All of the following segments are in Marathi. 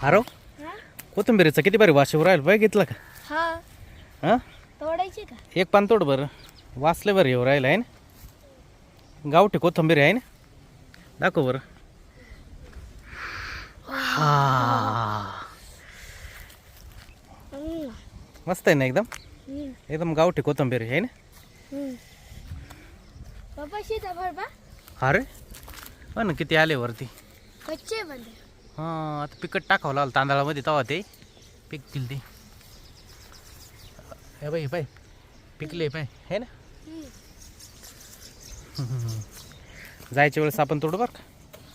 हा? कोथिंबीरीचा किती बरी वाशिवर राहील बाय घेतला का? हा. हां? तोडायची का? एक पान तोड बरं. वाचले बरं येऊ राहिलं आहे ना? गावठी कोथिंबीर आहे ना? दाखव बरं. हा. हम्म, मस्त आहे ना एकदम? हम्म, एकदम गावठी कोथिंबीर आहे ना? हम्म. सीताफळ बा. हो ना किती आले वरती. कच्चे बंदे. हां आता पिकट टाकावं लागलं तांदळामध्ये तवा ते. पिकतील ते. हे बाई पाय पिकले पाय हे ना? जायच्या वेळेस आपण तोडू बरं का?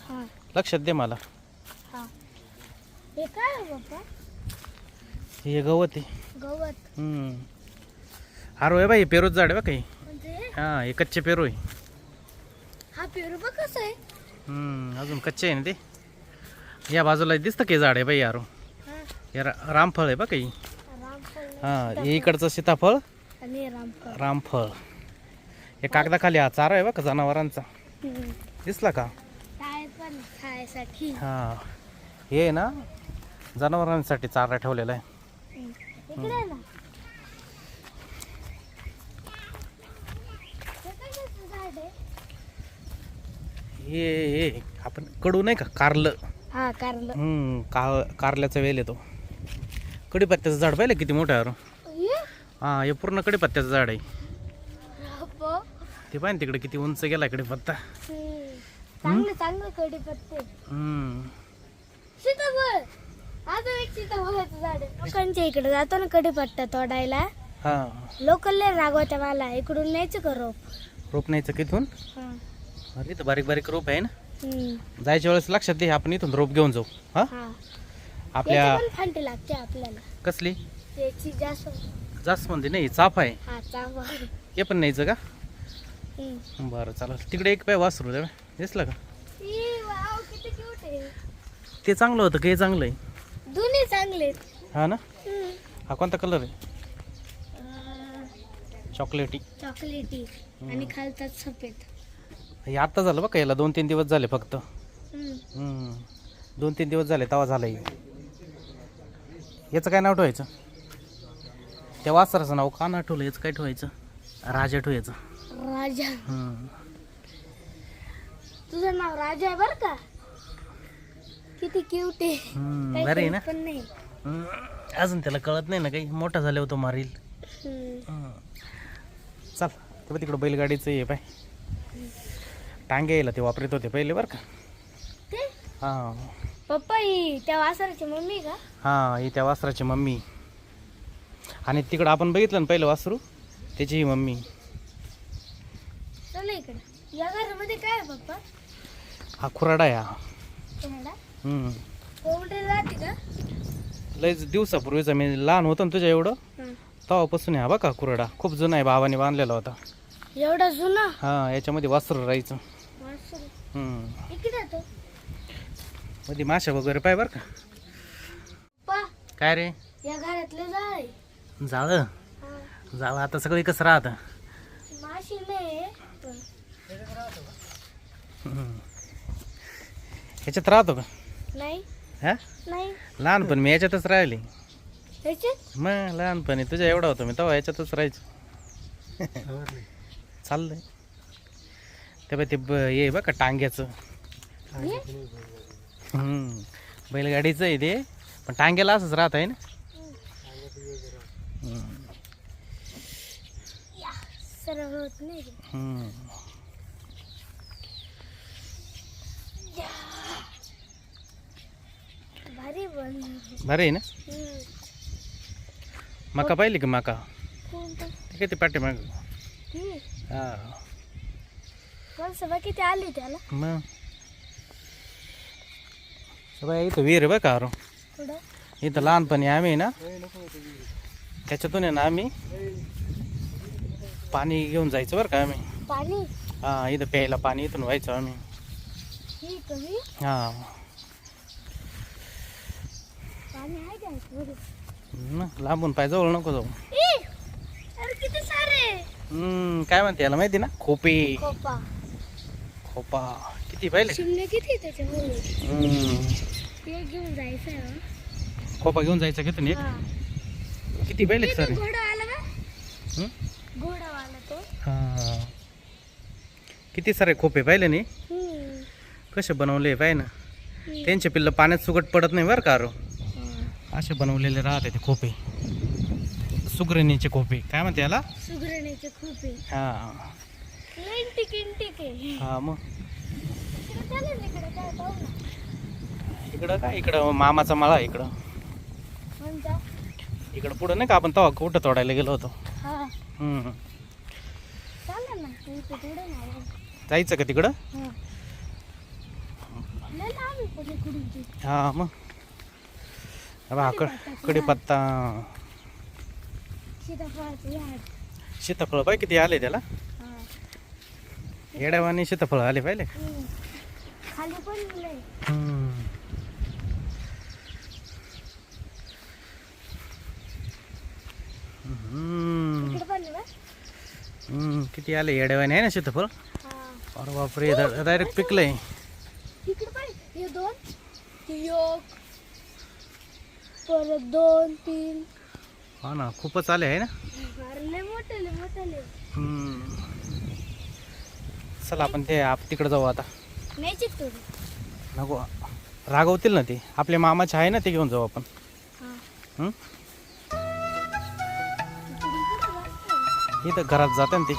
हा. लक्षात दे मला. हा. हे काय आहे पप्पा हे गवत आहे. गवत. हम्म. अरे हे बाई पेरूच झाड आहे बा काही. म्हणजे? हां हे कच्चे पेरू आहे. हा पेरू बघ कसं आहे? हम्म, अजून कच्चे आहे ना ते? या बाजूला दिसतं की झाड आहे बाई यारो? हा. रामफळ आहे बा काही. हां हे इकडचं सीताफळ आणि रामफळ. हे कागदाखाली हा चारा आहे बा का जनावरांचा. दिसला का? हां. हे ना जनावरांसाठी चारा ठेवलेला आहे. हे आपण कडू नाही का? कारलं. हा कारलं. हम्म, का कारल्याचा वेल येतो. कडीपत्त्याचं झाड पाहिलं किती मोठं आहे अरे हां हे पूर्ण कडीपत्त्याचं झाड आहे. ते पाहिजे तिकडे किती उंच गेला कडीपत्ता. चांगलं चांगलं कडीपत्ते हम्म. सीताफळ. आता एक सीताफळाचं झाड आहे. लोकांच्या इकडे जातो ना कडीपत्ता तोडायला. हां. लोकल रागवत्या मला. इकडून न्यायचं का रोप? रोप न्यायचं किथून हा. अरे इथं बारीक बारीक रोप आहे ना. जायच्या वेळेस लक्षात दे आपण इथून रोप घेऊन जाऊ. हां? आपल्या याची पण फांटी लागते आपल्याला. कसली? जास्त म्हणते नाही चाफ आहे. हा हे पण न्यायचं का. बरं चालेल. तिकडे एक पाय वासरू द्या दिसलं का. ते चांगलं होतं का? हे चांगलं आहे दोन्ही चांगले. हा ना. हा कोणता कलर आहे? चॉकलेटी चॉकलेटी आणि खालतात सफेद. हे आत्ता झालं बघा याला दोन तीन दिवस झाले फक्त. हम्म. दोन तीन दिवस झाले तवा झालं हे. याचं काय नाव ठेवायचं? त्या वासराचं नाव का नाव ठेवलं याचं काय ठेवायचं? राजा ठेवायचं. राजा. हम्म. तुझं नाव राजा आहे बर का? किती क्यूट आहे. हम्म, काही बरं आहे ना? कळत पण नाही. हम्म. अजून त्याला कळत नाही ना काही. मोठा झाल्यावर तो मारील. हम्म. चल तिकडं बैलगाडीचं ये पाय. टांगे यायला ते वापरत होते पहिले बरं का. ते? हां. पप्पा ही त्या वासराची मम्मी का? हां ही त्या वासराची मम्मी. आणि तिकडं आपण बघितलं ना पहिलं वासरू त्याची ही मम्मी. चला इकडे. या घरामध्ये काय आहे पप्पा? हा खुराडा हा. कोंबडी राहते का? लयच दिवसापूर्वीचा मी लहान होतो ना तुझ्या एवढं हं. तेव्हापासून आहे हा बघा कुरडा खूप जुना आहे बाबाने बांधलेला होता. एवढा जुना? हां याच्यामध्ये वासरू राहायचं वासरू. हम्म. इकडे तो मध्ये माशा वगैरे पाय बरं का? पप्पा काय रे? या घरातले जाळ आहे. जाळं हा. जाळं आता सगळी कसं राहतं. ह्याच्यात राहतो का? नाही. हा? नाही. लहानपण मी याच्यातच राहिले. मग लहानपणी तुझ्या एवढा होतो मी तेव्हा याच्यातच राहायचो. चाललंय. ते बाई ते ब ये बघ का टांग्याचं हे? हम्म. बैलगाडीचं आहे ते पण टांग्याला असंच राहत आहे ना हम्म. या, सरळ होत नाही रे. हम्म. भारी बन बरं आहे ना. मका पाहिली का मका कोणतं? ते पाठी मग. हा सभा किती आली त्याला. मग? इथं विहीर बघ का अरो पुढं इथं लहानपणी आम्ही ना त्याच्यातून आहे ना आम्ही पाणी घेऊन जायचं बरं का आम्ही. पाणी? हां इथं प्यायला पाणी इथून व्हायचं आम्ही. ही कमी हां. पाणी आहे का पुढे मग लांबून पाय जवळ नको जाऊ. ई, अरे किती सारे! हम्म, काय म्हणते याला माहिती ना? खोपे. खोपा. खोपा किती पाहिले? शिमले किती. ते घेऊन जायचं हं. खोपा घेऊन जायचा घेतो एक. किती तिथं सर? घोडा आला का? हं? घोडा आला तो. हा. किती सारे खोपे पाहिले नाही हम्म. कसे बनवले पाय ना त्यांचे पिल्लं पाण्यात सुगट पडत नाही बरं का हा. असे बनवलेले राहते ते खोपे. सुगरणीचे खोपे. काय म्हणते याला? सुगरणीचे खूप. आहे हा. हा मग? इकडे काय. इकडं मामाचा मळा आहे इकडं. इकडं पुढं नाही का? आपण तेव्हा कुठं तोडायला गेलो होतो. हा. हम्म. जायचं का तिकडं? हा. मग. हा कड झाड. सीताफळ पाय किती आले त्याला? येड्यावानी सीताफळ आले पाहिले हम्म. खाली पण लय हम्म. हम्म. इकडे पण आहे. हम्म. किती आले येड्यावानी आहे ना सीताफळ हा अरे बापरे डायरेक्ट पिकलंय इकडे पण हे दोन ते एक परत दोन तीन हा ना खूपच आले आहे ना अरे लय मोठे लय मोठे लय हम्म. चला आपण ते आप तिकडे जाऊ आता. न्यायची का थोडी नको. रागवतील ना ते. आपल्या मामाचे आहे ना ते घेऊन जाऊ आपण. हा? इथं घरात जाते ना ते.